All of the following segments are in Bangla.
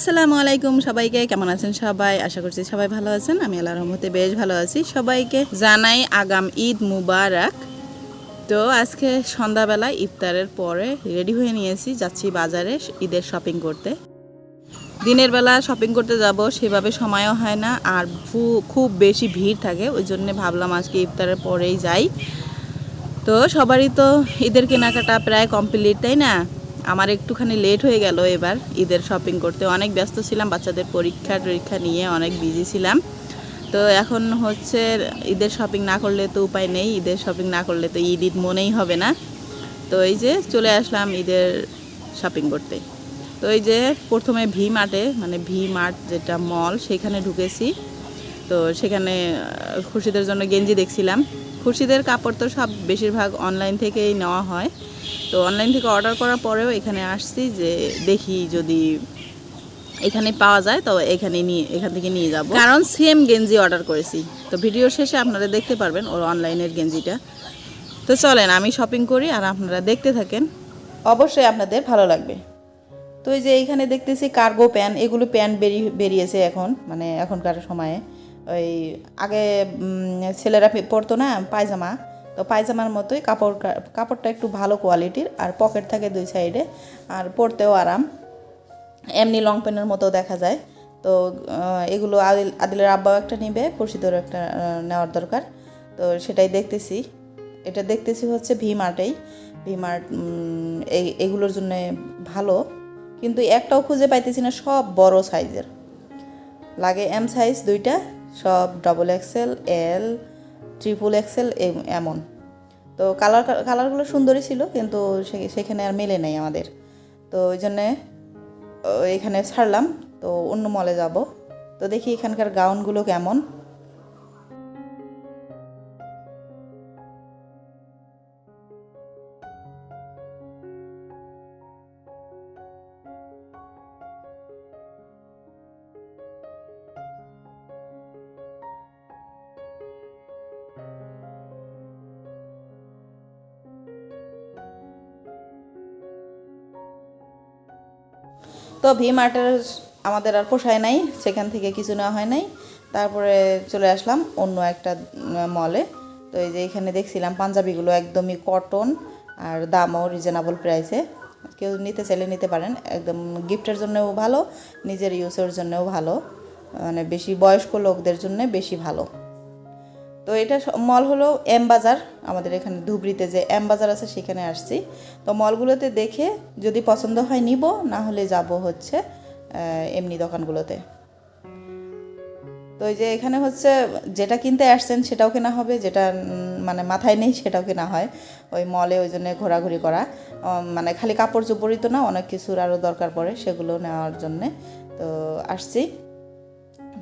আসসালামু আলাইকুম সবাইকে, কেমন আছেন সবাই? আশা করছি সবাই ভালো আছেন। আমি আল্লাহর রহমতে বেশ ভালো আছি। সবাইকে জানাই আগাম ঈদ মুবারক। তো আজকে সন্ধ্যাবেলা ইফতারের পরে রেডি হয়ে নিয়েছি, যাচ্ছি বাজারে ঈদের শপিং করতে। দিনের বেলা শপিং করতে যাব, সেভাবে সময়ও হয় না, আর খুব বেশি ভিড় থাকে, ওই জন্য ভাবলাম আজকে ইফতারের পরেই যাই। তো সবারই তো ঈদের কেনাকাটা প্রায় কমপ্লিট তাই না? আমার একটুখানি লেট হয়ে গেল এবার ঈদের শপিং করতে। অনেক ব্যস্ত ছিলাম, বাচ্চাদের পরীক্ষা টরীক্ষা নিয়ে অনেক বিজি ছিলাম। তো এখন হচ্ছে ঈদের শপিং না করলে তো উপায় নেই, ঈদের শপিং না করলে তো ঈদ ঈদ মনেই হবে না। তো এই যে চলে আসলাম ঈদের শপিং করতে। তো এই যে প্রথমে ভি মার্টে মানে ভি মার্ট যেটা মল সেখানে ঢুকেছি। তো সেখানে খুশিদের জন্য গেঞ্জি দেখছিলাম। খুশিদের কাপড় তো সব বেশিরভাগ অনলাইন থেকেই নেওয়া হয়। তো অনলাইন থেকে অর্ডার করার পরেও এখানে আসছি যে দেখি যদি এখানে পাওয়া যায়, তো এখানে নিয়ে, এখান থেকে নিয়ে যাব। কারণ সেম গেঞ্জি অর্ডার করেছি। তো ভিডিও শেষে আপনারা দেখতে পারবেন ওর অনলাইনের গেঞ্জিটা। তো চলেন, আমি শপিং করি আর আপনারা দেখতে থাকেন। অবশ্যই আপনাদের ভালো লাগবে। তো এই যে এইখানে দেখতেছি কার্গো প্যান্ট এগুলো প্যান্ট বেরিয়ে বেরিয়েছে এখন মানে এখনকার সময়ে। ওই আগে ছেলেরা পরতো না পায়জামা। তো পায়জামার মতোই কাপড় কাপড়টা একটু ভালো কোয়ালিটির আর পকেট থাকে দুই সাইডে আর পরতেও আরাম। এমনি লং প্যান্টের মতো দেখা যায়। তো এগুলো আদিল, আদিলের আব্বাও একটা নিবে, খুরশিদেরও একটা নেওয়ার দরকার। তো সেটাই দেখতেছি। এটা দেখতেছি হচ্ছে ভি মার্টেই ভি মার্ট এই, এগুলোর জন্য ভালো। কিন্তু একটাও খুঁজে পাইতেছি না, সব বড় সাইজের। লাগে এম সাইজ দুইটা সব double XL L triple XL এমন। তো কালার কালারগুলো সুন্দরই ছিল, কিন্তু সেখানে আর মেলে নেই আমাদের। তো ওই জন্যে এখানে ছাড়লাম, তো অন্য মলে যাব। তো দেখি এখানকার গাউনগুলো কেমন। তো ভি মার্টের আমাদের আর পোষায় নাই, সেখান থেকে কিছু নেওয়া হয় নাই। তারপরে চলে আসলাম অন্য একটা মলে তো এই যে এখানে দেখছিলাম পাঞ্জাবিগুলো একদমই কটন আর দামও রিজনেবল প্রাইসে কেউ নিতে চাইলে নিতে পারেন, একদম গিফটের জন্যও ভালো, নিজের ইউজের জন্যও ভালো। মানে বেশি বয়স্ক লোকদের জন্য বেশি ভালো। তো এটা মল হলো এম বাজার, আমাদের এখানে ধুবড়িতে যে এম বাজার আছে সেখানে আসছি। তো মলগুলোতে দেখে যদি পছন্দ হয় নিব, না হলে যাব হচ্ছে এমনি দোকানগুলোতে। তো এই যে এখানে হচ্ছে যেটা কিনতে আসছেন সেটাও কেনা হবে, যেটা মানে মাথায় নেই সেটাও কেনা হয়। ওই মলে ওই জন্য ঘোরাঘুরি করা। মানে খালি কাপড় চোপড়ই তো না, অনেক কিছুর আরও দরকার পড়ে সেগুলো নেওয়ার জন্যে। তো আসছি।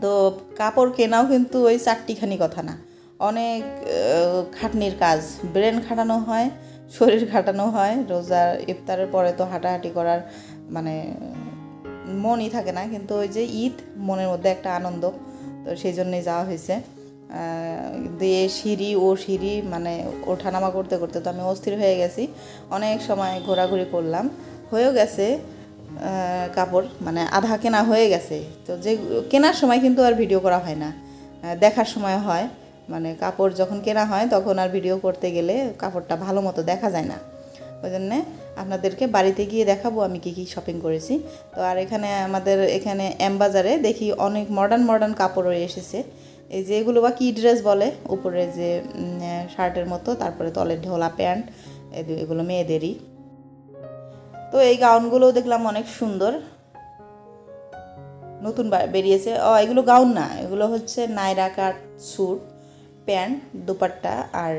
তো কাপড় কেনাও কিন্তু ওই চারটিখানি কথা না। অনেক খাটনির কাজ। ব্রেন খাটানো হয়, শরীর খাটানো হয় রোজার ইফতারের পরে তো হাঁটাহাঁটি করার মানে মনই থাকে না, কিন্তু ওই যে ঈদ, মনের মধ্যে একটা আনন্দ, তো সেই জন্যই যাওয়া হয়েছে। দিয়ে সিঁড়ি, ও সিঁড়ি মানে ওঠানামা করতে করতে তো আমি অস্থির হয়ে গেছি। অনেক সময় ঘোরাঘুরি করলাম, হয়েও গেছে কাপড় মানে আধা কেনা হয়ে গেছে। তো যে কেনার সময় কিন্তু আর ভিডিও করা হয় না দেখার সময় হয়। মানে কাপড় যখন কেনা হয়, তখন আর ভিডিও করতে গেলে কাপড়টা ভালো মতো দেখা যায় না। ওই জন্যে আপনাদেরকে বাড়িতে গিয়ে দেখাবো আমি কী কী শপিং করেছি। তো আর এখানে আমাদের এখানে এম বাজারে দেখি অনেক মডার্ন মডার্ন কাপড়ও এসেছে। এই যে এগুলো বা কি ড্রেস বলে? উপরে যে শার্টের মতো, তারপরে তলের ঢোলা প্যান্ট এগুলো মেয়েদেরই। তো এই গাউনগুলোও দেখলাম অনেক সুন্দর। নতুন বেরিয়েছে। ও, এগুলো গাউন না, এগুলো হচ্ছে Naira cut suit. Pant, dupatta আর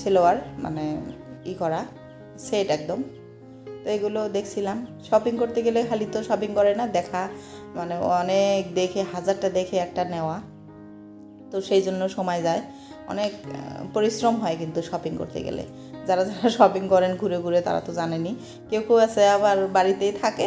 সেলোয়ার মানে ই করা, সেট একদম। তো এগুলো দেখছিলাম। শপিং করতে গেলে খালি তো শপিং করে না, দেখা মানে অনেক দেখে, হাজারটা দেখে একটা নেওয়া। তো সেই জন্য সময় যায়। অনেক পরিশ্রম হয় কিন্তু শপিং করতে গেলে। যারা যারা শপিং করেন ঘুরে ঘুরে, তারা তো জানেনি। কেউ কেউ আছে আবার বাড়িতেই থাকে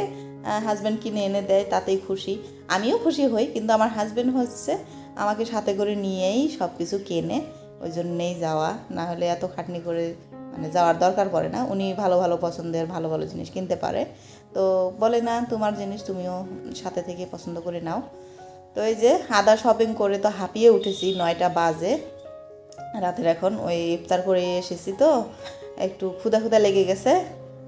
হাজব্যান্ড কিনে এনে দেয়, তাতেই খুশি। আমিও খুশি হই, কিন্তু আমার হাজব্যান্ড হচ্ছে আমাকে সাথে করে নিয়েই সব কিছু কেনে, ওই জন্যেই যাওয়া। না হলে এত খাটনি করে মানে যাওয়ার দরকার পড়ে না। উনি ভালো ভালো পছন্দের, ভালো ভালো জিনিস কিনতে পারে। তো বলে, না, তোমার জিনিস তুমিও সাথে থেকে পছন্দ করে নাও। তো এই যে আদা শপিং করে তো হাঁপিয়ে উঠেছি, নয়টা বাজে। রাতের এখন ওই ইফতার করে এসেছি তো, একটু ক্ষুদা ক্ষুদা লেগে গেছে।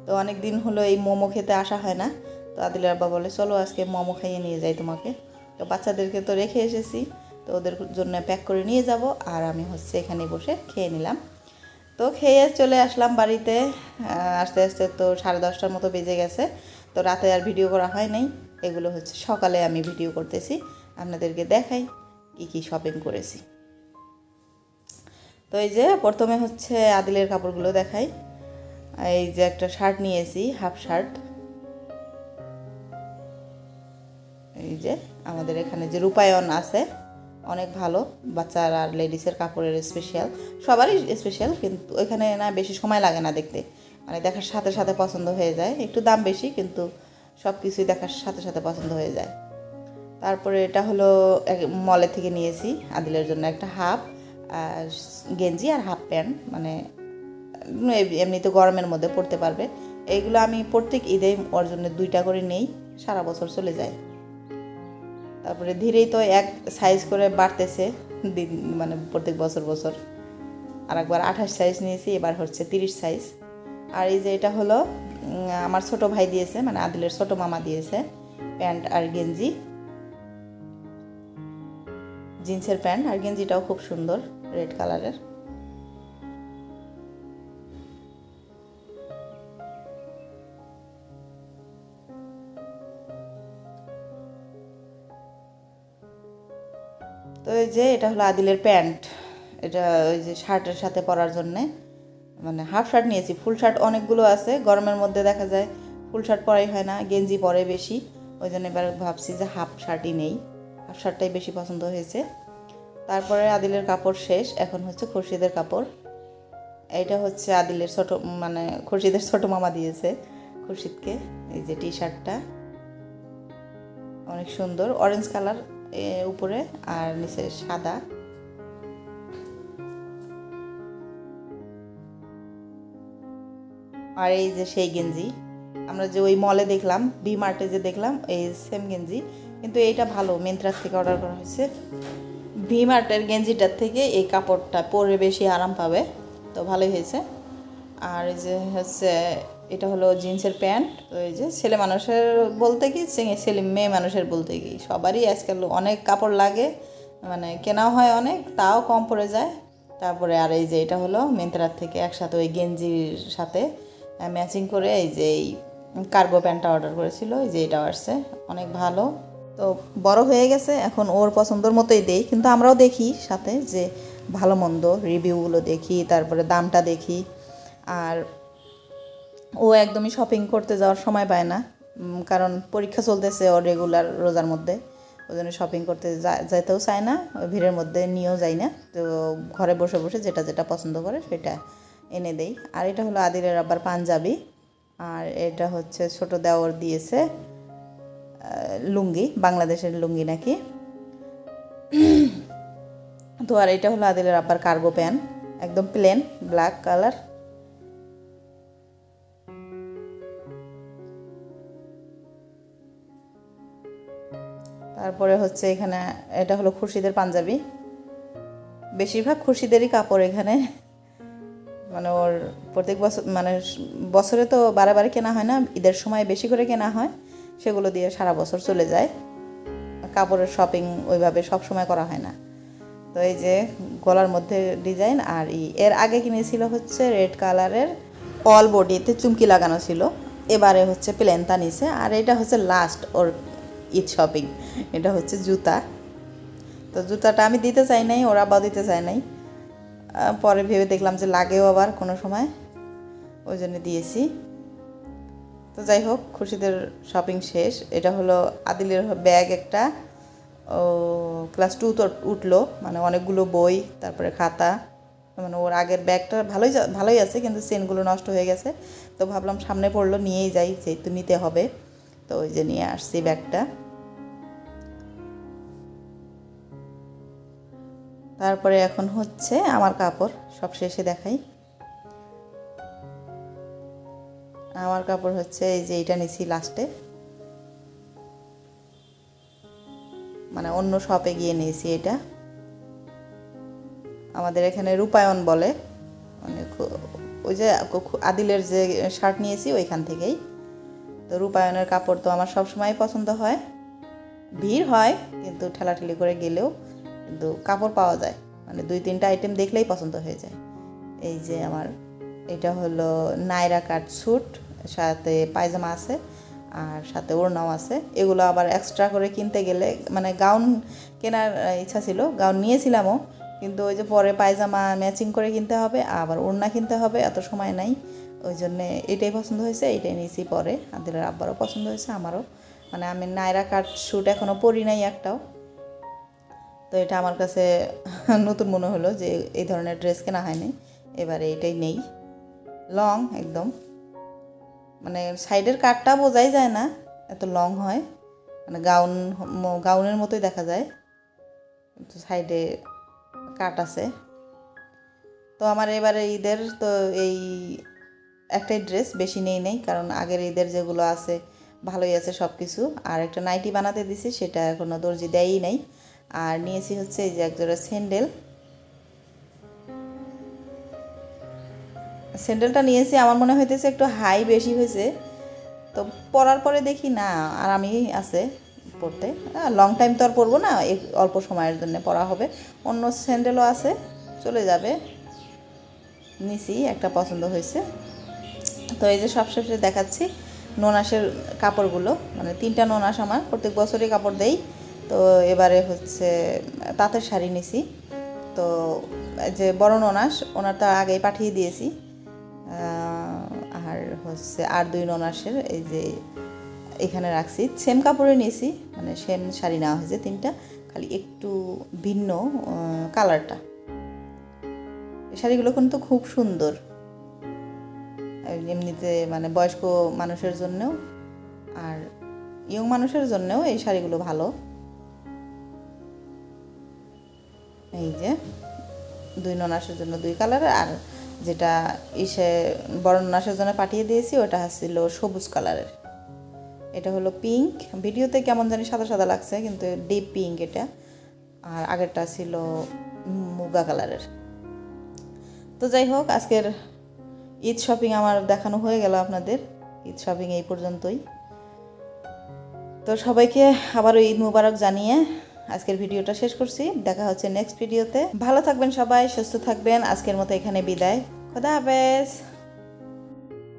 তো অনেক দিন হলো এই মোমো খেতে আসা হয় না। তো আদিলের আব্বা বলে, চলো আজকে মোমো খাইয়ে নিয়ে যাই তোমাকে। তো বাচ্চাদেরকে তো রেখে এসেছি। তো ওদের জন্য প্যাক করে নিয়ে যাব আর আমি হচ্ছে এখানে বসে খেয়ে নিলাম। তো খেয়ে চলে আসলাম বাড়িতে। আস্তে আস্তে তো সাড়ে দশটার মতো বেজে গেছে। তো রাতে আর ভিডিও করা হয় নাই। এগুলো হচ্ছে সকালে আমি ভিডিও করতেছি। আপনাদেরকে দেখাই কি কি শপিং করেছি। তো এই যে প্রথমে হচ্ছে আদিলের কাপড়গুলো দেখাই। এই যে একটা শার্ট নিয়েছি হাফ শার্ট এই যে আমাদের এখানে যে রূপায়ণ আছে অনেক ভালো। বাচ্চার আর লেডিসের কাপড়ের স্পেশাল সবারই স্পেশাল কিন্তু ওইখানে না বেশি সময় লাগে না দেখতে। মানে দেখার সাথে সাথে পছন্দ হয়ে যায়। একটু দাম বেশি, কিন্তু সব কিছুই দেখার সাথে সাথে পছন্দ হয়ে যায়। তারপরে এটা হলো মলে থেকে নিয়েছি, আদিলের জন্য একটা হাফ, আর গেঞ্জি আর হাফ প্যান্ট। মানে এম- এমনিতে গরমের মধ্যে পড়তে পারবে। এইগুলো আমি প্রত্যেক ঈদে ওর জন্য দুইটা করে নেই, সারা বছর চলে যায়। তারপরে ধীরেই তো এক সাইজ করে বাড়তেছে দিন মানে প্রত্যেক বছর বছর। আর একবার আঠাশ সাইজ নিয়েছি, এবার হচ্ছে তিরিশ সাইজ আর এই যে এটা হলো আমার ছোট ভাই দিয়েছে মানে আদিলের ছোট মামা দিয়েছে, প্যান্ট আর গেঞ্জি। জিন্সের প্যান্ট আর গেঞ্জিটাও খুব সুন্দর, রেড কালারের। তো এই যে এটা হলো আদিলের প্যান্ট। এটা ওই যে শার্টের সাথে পরার জন্যে। মানে হাফ শার্ট নিয়েছি, ফুল শার্ট অনেকগুলো আছে, গরমের মধ্যে দেখা যায় ফুল শার্ট পরাই হয় না, গেঞ্জি পরে বেশি। ওই জন্য এবার ভাবছি যে হাফ শার্টই নেই। হাফ শার্টটাই বেশি পছন্দ হয়েছে। তারপরে আদিলের কাপড় শেষ, এখন হচ্ছে খুরশিদের কাপড়। এইটা হচ্ছে আদিলের ছোট মানে খুরশিদের ছোট মামা দিয়েছে খুরশিদকে, এই যে টি শার্টটা অনেক সুন্দর অরেঞ্জ কালার উপরে আর নিচে সাদা। আর এই যে সেই গেঞ্জি, আমরা যে ওই মলে দেখলাম ভি মার্টে যে দেখলাম, এই সেম গেঞ্জি। কিন্তু এইটা ভালো মিন্ত্রার থেকে অর্ডার করা হয়েছে। ভি মার্টের গেঞ্জিটার থেকে এই কাপড়টা পরে বেশি আরাম পাবে, তো ভালোই হয়েছে। আর এই যে হচ্ছে এটা হলো জিন্সের প্যান্ট এই যে ছেলে মানুষের বলতে কি, ছেলে মেয়ে মানুষের বলতে কি, সবারই আজকাল অনেক কাপড় লাগে মানে কেনাও হয় অনেক, তাও কম পড়ে যায়। তারপরে আর এই যে এটা হলো মিন্ত্রার থেকে একসাথে ওই গেঞ্জির সাথে ম্যাচিং করে এই যে এই কার্গো প্যান্টটা অর্ডার করেছিল, এই যে এটাও আসছে, অনেক ভালো। তো বড় হয়ে গেছে, এখন ওর পছন্দর মতোই দেই, কিন্তু আমরাও দেখি সাথে যে ভালো মন্দ রিভিউগুলো দেখি, তারপরে দামটা দেখি। আর ও একদমই শপিং করতে যাওয়ার সময় পায় না কারণ পরীক্ষা চলতেছে ও রেগুলার রোজার মধ্যে। ওই জন্য শপিং করতে যা- যাইতেও চায় না ভিড়ের মধ্যে নিয়েও যায় না। তো ঘরে বসে বসে যেটা যেটা পছন্দ করে সেটা এনে দেই। আর এটা হলো আদিলের আবার পাঞ্জাবি, আর এটা হচ্ছে ছোট দেওয়ার দিয়েছে লুঙ্গি, বাংলাদেশের লুঙ্গি নাকি। তো আর এটা হলো আদিলের আব্বার কার্গো প্যান্ট একদম প্লেন ব্ল্যাক কালার তারপরে হচ্ছে এখানে, এটা হলো খুরশিদের পাঞ্জাবি। বেশিরভাগ খুরশিদেরই কাপড় এখানে। মানে ওর প্রত্যেক বছর মানে বছরে তো বারে বারে কেনা হয় না, ঈদের সময় বেশি করে কেনা হয়, সেগুলো দিয়ে সারা বছর চলে যায়। কাপড়ের শপিং ওইভাবে সব সময় করা হয় না। তো এই যে গলার মধ্যে ডিজাইন আর ই, এর আগে কিনেছিল হচ্ছে রেড কালারের অল বডিতে চুমকি লাগানো ছিল। এবারে হচ্ছে প্লেনটা নিছে, আর এটা হচ্ছে লাস্ট ওর ঈদ শপিং। এটা হচ্ছে জুতা। তো জুতাটা আমি দিতে চাই নাই, ওরা বা দিতে চায় নাই। পরে ভেবে দেখলাম যে লাগেও আবার কোনো সময়। ওই জন্য দিয়েছি। তো যাই হোক, খুশিদের শপিং শেষ। এটা হলো আদিলের ব্যাগ একটা। ও, ক্লাস টু তো উঠল মানে অনেকগুলো বই, তারপরে খাতা। মানে ওর আগের ব্যাগটা ভালোই ভালোই আছে, কিন্তু চেনগুলো নষ্ট হয়ে গেছে। তো ভাবলাম সামনে পড়ল, নিয়েই যাই, যেহেতু নিতে হবে। তো ওই যে নিয়ে আসছি ব্যাগটা। তারপরে এখন হচ্ছে আমার কাপড়, সব শেষে দেখাই। আমার কাপড় হচ্ছে এই যে এইটা নিছি লাস্টে। মানে অন্য শপে গিয়ে নিয়েছি এটা। আমাদের এখানে রূপায়ণ বলে। মানে ওই যে আদিলের যে শার্ট নিয়েছি ওইখান থেকেই। তো রূপায়ণের কাপড় তো আমার সবসময় পছন্দ হয়। ভিড় হয়, কিন্তু ঠেলাঠেলি করে গেলেও কিন্তু কাপড় পাওয়া যায়। মানে দুই, তিনটা আইটেম দেখলেই পছন্দ হয়ে যায়। এই যে আমার, এটা হলো নায়রা কাট স্যুট, সাথে পায়জামা আছে আর সাথে ওড়নাও আছে। এগুলো আবার এক্সট্রা করে কিনতে গেলে মানে গাউন কেনার ইচ্ছা ছিল গাউন নিয়েছিলামও, কিন্তু ওই যে পরে পায়জামা ম্যাচিং করে কিনতে হবে, আবার ওড়না কিনতে হবে, এত সময় নাই। ওই জন্যে এটাই পছন্দ হয়েছে, এটাই নিয়েছি পরে। আদিলের আব্বারও পছন্দ হয়েছে, আমারও। মানে আমি নায়রা কাট শ্যুট এখনও পরি নাই একটাও। তো এটা আমার কাছে নতুন মনে হলো যে এই ধরনের ড্রেস কেনা হয়নি। এবারে এটাই নেই। লং একদম। মানে সাইডের কাটটা বোঝাই যায় না, এত লং হয়। মানে গাউন গাউনের মতোই দেখা যায়। সাইডে কাট আছে। তো আমার এবারে ঈদের তো এই একটাই ড্রেস বেশি নেই নেই, কারণ আগের ঈদের যেগুলো আছে, ভালোই আছে সব কিছু আর একটা নাইটি বানাতে দিছি, সেটা এখনও দর্জি দেয়ই নাই। আর নিয়েছি হচ্ছে এই যে একজোড়া স্যান্ডেল। স্যান্ডেলটা নিয়েছি, আমার মনে হইতেছে একটু হাই বেশি হয়েছে। তো পরার পরে দেখি না, আর আমি আছে পরতে লং টাইম তো আর পরবো না অল্প সময়ের জন্য পরা হবে। অন্য স্যান্ডেলও আছে, চলে যাবে। নিছি, একটা পছন্দ হয়েছে। তো এই যে সব সবশেষে দেখাচ্ছি ননাসের কাপড়গুলো। মানে তিনটা ননাস আমার, প্রত্যেক বছরই কাপড় দেই। তো এবারে হচ্ছে তাঁতের শাড়ি নিছি। তো যে বড় ননাস, ওনার তো আগেই পাঠিয়ে দিয়েছি। আর হচ্ছে আর দুই ননাসের এই যে এখানে রাখছি। সেম কাপড়ে নিয়েছি মানে সেম শাড়ি নেওয়া হয়েছে তিনটা, খালি একটু ভিন্ন কালারটা। শাড়িগুলো কিন্তু খুব সুন্দর। এমনিতে মানে বয়স্ক মানুষের জন্যও আর ইয়ং মানুষের জন্যও এই শাড়িগুলো ভালো। এই যে, দুই ননাসের জন্য দুই কালারের আর যেটা ইসে বড় ননাসের জন্য পাঠিয়ে দিয়েছি ওটা ছিল সবুজ কালারের। এটা হলো পিঙ্ক ভিডিওতে কেমন জানি সাদা সাদা লাগছে কিন্তু ডিপ পিঙ্ক এটা। আর আগেরটা ছিল মুগা কালারের। তো যাই হোক, আজকের ঈদ শপিং আমার দেখানো হয়ে গেল আপনাদের। ঈদ শপিং এই পর্যন্তই। তো সবাইকে আবারও ঈদ মুবারক জানিয়ে আজকের ভিডিওটা শেষ করছি। দেখা হচ্ছে নেক্সট ভিডিওতে ভালো থাকবেন সবাই, সুস্থ থাকবেন। আজকের মতো এখানে বিদায়। খোদা হাফেজ।